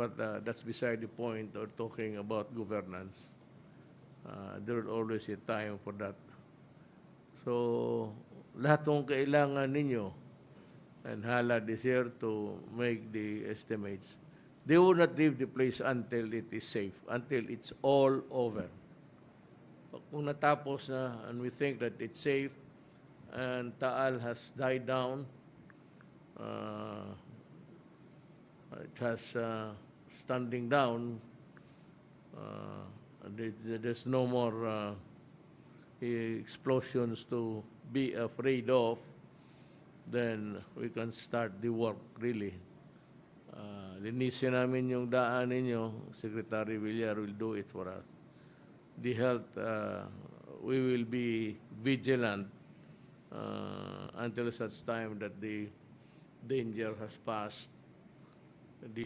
But uh, that's beside the point or talking about governance. Uh, there will always be time for that. So, lahat ng kailangan ninyo, and HALAD is here to make the estimates. They will not leave the place until it is safe, until it's all over. Kung natapos na and we think that it's safe and Taal has died down, uh, it has uh, standing down, uh, there's no more uh, explosions to be afraid of, then we can start the work really. Uh, linisin namin yung daan ninyo, Secretary Villar will do it for us. The health, uh, we will be vigilant uh, until such time that the danger has passed